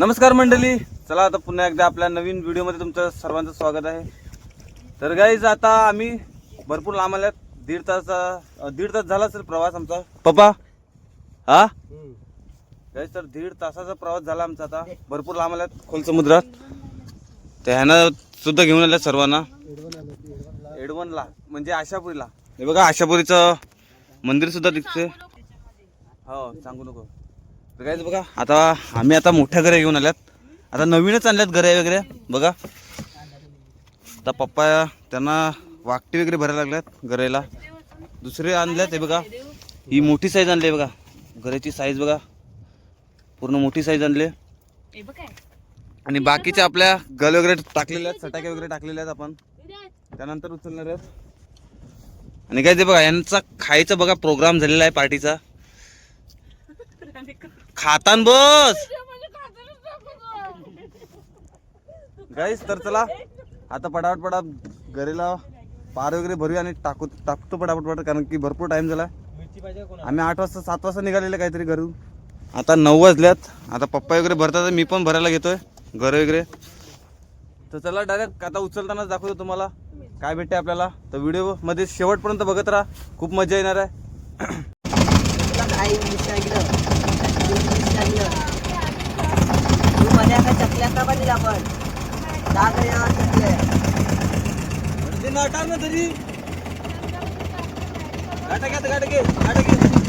नमस्कार मंडळी. चला आता पुन्हा एकदा आपल्या नवीन व्हिडिओमध्ये तुमचं सर्वांचं स्वागत आहे. तर गाईज आता आम्ही भरपूर लांब आल्यात. दीड तास दीड तास झाला असेल प्रवास आमचा. पप्पा? हा? गाईज तर दीड तासाचा प्रवास झाला आमचा आता. भरपूर लांब आल्यात खोल समुद्रात. तर ह्यानं सुद्धा घेऊन आल्या सर्वांना. एडवनला म्हणजे आशापुरीला. हे बघा आशापुरीचं मंदिर सुद्धा दिसते हो सांगू नको. तर काय बघा आता आम्ही आता मोठ्या घरे घेऊन आल्यात. आता नवीनच आणल्यात घरे वगैरे बघा. आता पप्पा त्यांना वाकटी वगैरे भरायला लागल्यात घराला. दुसरे आणल्यात हे बघा. ही मोठी साईज आणली आहे बघा. घराची साईज बघा. पूर्ण मोठी साईज आणली आणि बाकीच्या आपल्या गल वगैरे टाकलेले आहेत सटाके वगैरे टाकलेले आहेत आपण. त्यानंतर उचलणार आहेत. आणि काय ते बघा यांचा खायचा बघा प्रोग्राम झालेला आहे पार्टीचा खातान बस. गाईस तर चला. आता पटापट पटापट घरीला पार वगैरे भरूया आणि टाकू टाकतो पटापट पटापट कारण की भरपूर टाइम झाला. आम्ही आठ वाजता सात वाजता निघालेले काहीतरी घरून. आता नऊ वाजल्यात. आता पप्पा वगैरे भरतात मी पण भरायला घेतोय. घर वगैरे. तर चला डायरेक्ट आता उचलतानाच दाखवतो तुम्हाला. काय भेटते आपल्याला. तर व्हिडिओमध्ये शेवटपर्यंत बघत राहा. खूप मजा येणार आहे. तू मध्ये आता चकल्या का बनला आपण? दहा तरी चकल्या नाटार ना तरी गाठा घ्या गाठा घे गाठा घे.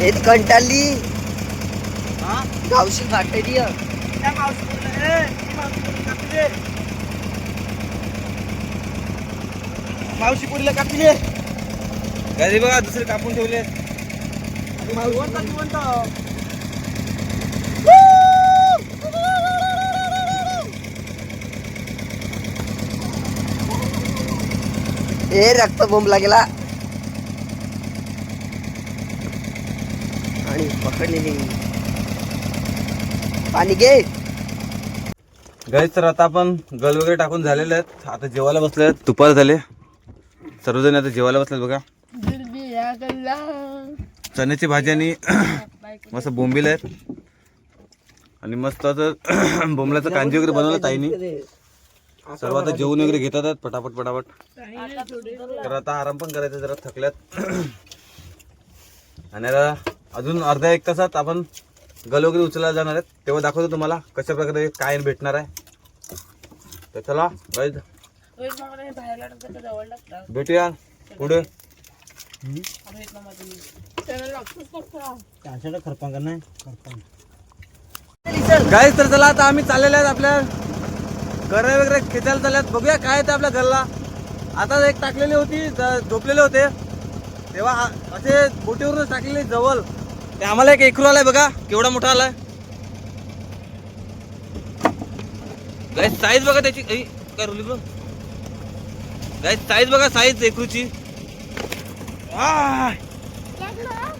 हे कंटाळली हा? गावशी फाटली मावशी पुरीला कापले गाडी बघा दुसरे कापून ठेवले. हे रक्त बोंबला गेला आणि पकडलेली पाणी घे. गाईज तर आता आपण गल वगैरे टाकून झालेले आहेत. आता जेवायला बसले आहेत. दुपार झाले. सर्वजण आता जेवायला बसलेत बघा. चण्याची भाजी आणि मस्त बोंबील आहेत. आणि मस्त असं बोंबल्याचं कांजी वगैरे बनवलं ताईनी. सर्व आता जेवण वगैरे घेतात पटापट पटापट. तर आता आराम पण करायचा जरा थकल्यात. आणि आता अजून अर्ध्या एक तासात आपण गल वगैरे उचलायला जाणार आहेत. तेव्हा दाखवतो तुम्हाला कशा प्रकारे काय भेटणार आहे. तर चला भेटूया. पुढे. गाईज तर चला आता आम्ही चाललेले आहेत आपल्या गरे वगैरे खेचायला चालल्यात बघूया काय येतं ते आपल्या घरला. आता एक टाकलेली होती झोपलेले होते. तेव्हा असे बोटीवरूनच टाकलेले जवळ. ते आम्हाला एक एकरू आलाय बघा केवढा मोठा आलाय. गाईज साईज बघा त्याची. काही काय रुली बघ गाईज साईज बघा साईज एकरूची.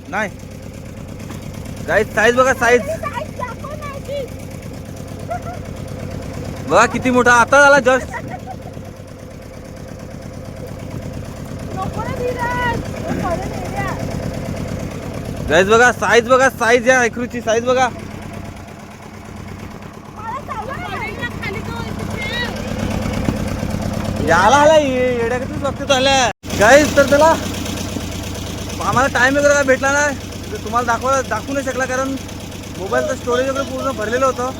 नाही. गाईज साईज बघा साईज बघा किती मोठा आता झाला जस्ट गाईज बघा साईज बघा साईज या एकरूची साईज बघा. याला आला येड्या किती बघते आल्या. गाईज तर त्याला आम्हाला टाइम वगैरे काय भेटला नाही. तुम्हाला दाखवा दाखवू नाही शकला कारण मोबाईलचं स्टोरेज वगैरे पूर्ण भरलेलं होतं.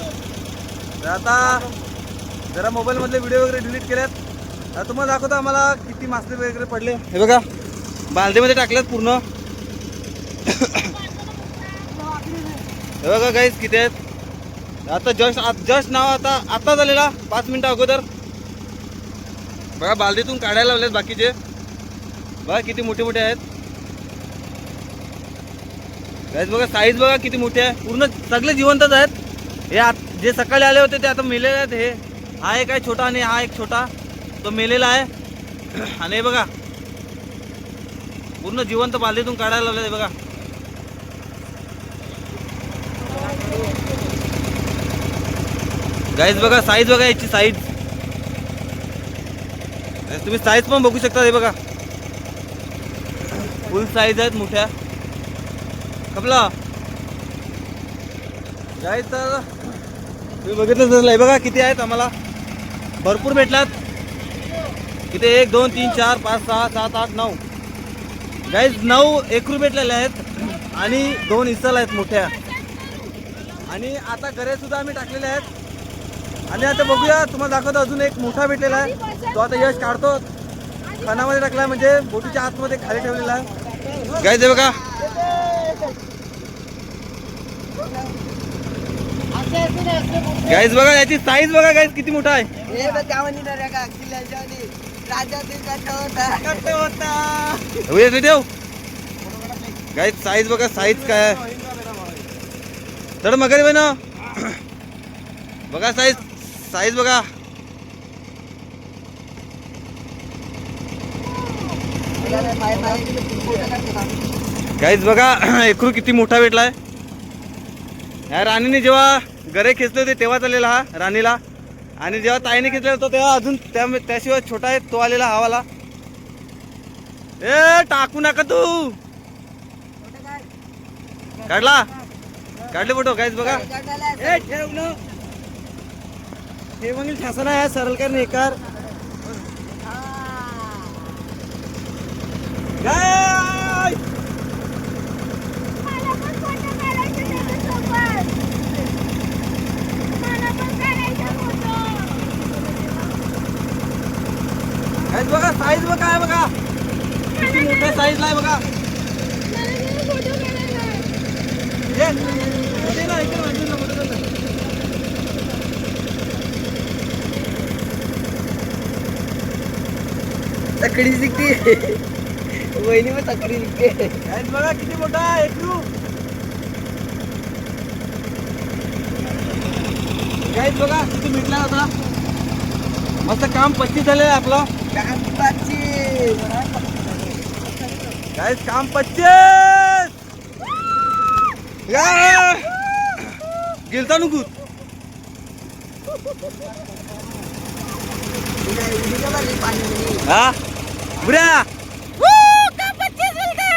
तर आता जरा मोबाईलमधले व्हिडिओ वगैरे डिलीट केल्यात. आता तुम्हाला दाखवतो आम्हाला किती मासे वगैरे पडले. हे बघा बालदेमध्ये टाकल्यात पूर्ण. बघा गाईज किती आहेत. आता जस्ट जस्ट नाव आता आता झालेला पाच मिनिटं अगोदर. बघा बालदीतून काढायला लावलेत बाकीचे. बघा किती मोठे मोठे आहेत. गाईज बघा साईज बघा किती मोठे आहे. पूर्ण सगळे जिवंतच आहेत. हे आत- जे सकाळी आले होते ते आता मेलेले आहेत. हे हा एक आहे छोटा आणि हा एक छोटा. तो मेलेला आहे. आणि बघा. पूर्ण जिवंत बालदीतून काढायला लावले बघा. गाईज बघा साईज बघा याची साईज तुम्ही साईज पण बघू शकता हे बघा. फुल साईज आहेत मोठ्या. कपला. गाईज तर तुम्ही बघितलं हे बघा किती आहेत आम्हाला. भरपूर भेटलात. किती? एक दोन तीन चार पाच सहा सात आठ नऊ. गाईज नऊ एकरू भेटलेले आहेत आणि दोन इसल आहेत मोठ्या. आणि आता घरे सुद्धा आम्ही टाकलेले आहेत. आणि आता बघूया तुम्हाला दाखवतो अजून एक मोठा भेटलेला आहे. तो आता यश काढतो. खणामध्ये टाकला म्हणजे बोटीच्या आतमध्ये खाली ठेवलेला आहे. गाईज हे बघा. गाईज बघा याची साईज बघा गाईज किती मोठा आहे. हे देव गाईज साईज बघा साईज काय आहे. तर मग रे ना बघा साईज साईज बघा. गाईज बघा एकरू किती मोठा भेटलाय. या राणीने जेव्हा गरे खेचले होते तेव्हा आलेला हा राणीला. आणि जेव्हा ताईने खेचलेला होता तेव्हा अजून त्या त्याशिवाय छोटा आहे तो आलेला हवाला. ए टाकू नका तू. काढला. काढले फोटो गाईज बघा. त्याच्यासोबत. मला पण काढायचा फोटो. गाईज बघा साईज बघा आहे बघा किती मोठ्या साईजला आहे बघा आहे. ये, ना, इथे ना, इथे ना, इथे ना. तकडी शिकते. वहिनी पण तकडी गाईज बघा किती मोठा आहे एकरू गाईज बघा किती मिटला होता मस्त काम पच्चीस झालेलं आहे आपलं. कांताची. गाईज काम पच्चीस गेलता नुकूत तिला भरली पाण्यामध्ये?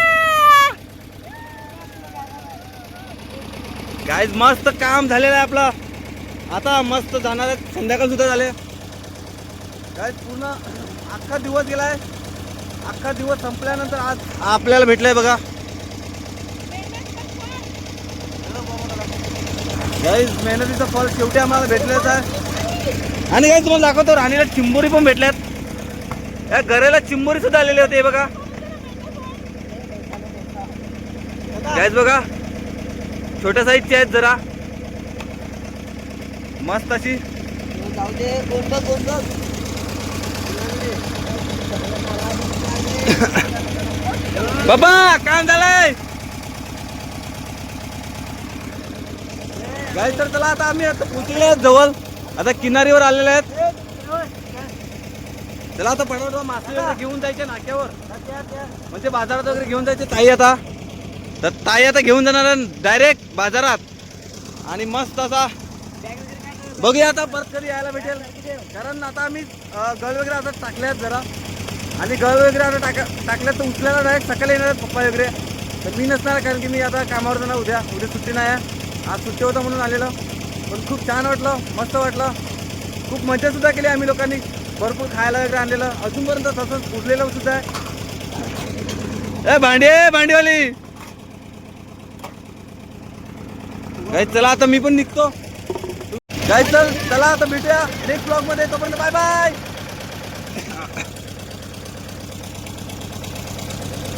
हा मस्त काम झालेलं आहे आपलं. आता मस्त जाणार आहे. संध्याकाळ सुद्धा झाले. गाईज पूर्ण अख्खा दिवस गेलाय. अख्खा दिवस संपल्यानंतर आज आपल्याला भेटलंय बघा. गाईज मेहनतीचं फळ शेवटी आम्हाला भेटलेच आहे. आणि गाईज तुम्हाला दाखवतो राणीला चिंबोरी पण भेटल्यात. या घराला चिंबोरी सुद्धा आलेले होते बघा. गाईज बघा. छोट्या साईजचे आहेत जरा. मस्त अशी. बाबा काम झालंय. गाईज तर चला आता आम्ही आता पोचले आहेत जवळ. आता किनारीवर आलेले आहेत. त्याला आता पडवतो मासे वगैरे घेऊन जायचे नाक्यावर. म्हणजे बाजारात वगैरे घेऊन जायचे ताई आता. तर ताई आता घेऊन जाणार डायरेक्ट बाजारात. आणि मस्त असा बघूया आता परत कधी यायला भेटेल. कारण आता आम्ही गळ वगैरे आता टाकले आहेत जरा. आणि गळ वगैरे आता टाका टाकल्यात तर उचलायला डायरेक्ट सकाळी येणार पप्पा वगैरे. तर मी नसणार कारण की मी आता कामावर जाणार उद्या. उद्या सुट्टी नाही आहे. आज सुट्टी होता म्हणून आलेलं. पण खूप छान वाटलं मस्त वाटलं. खूप मजासुद्धा केली आम्ही लोकांनी. भरपूर खायला वगैरे आणलेलं. अजूनपर्यंत तसंच उरलेलं सुद्धा आहे. ए भांडे भांडेवाली! काय चला आता मी पण निघतो. काय चल चला आता भेटूया. नेक्स्ट ब्लॉगमध्ये. तोपर्यंत बाय बाय!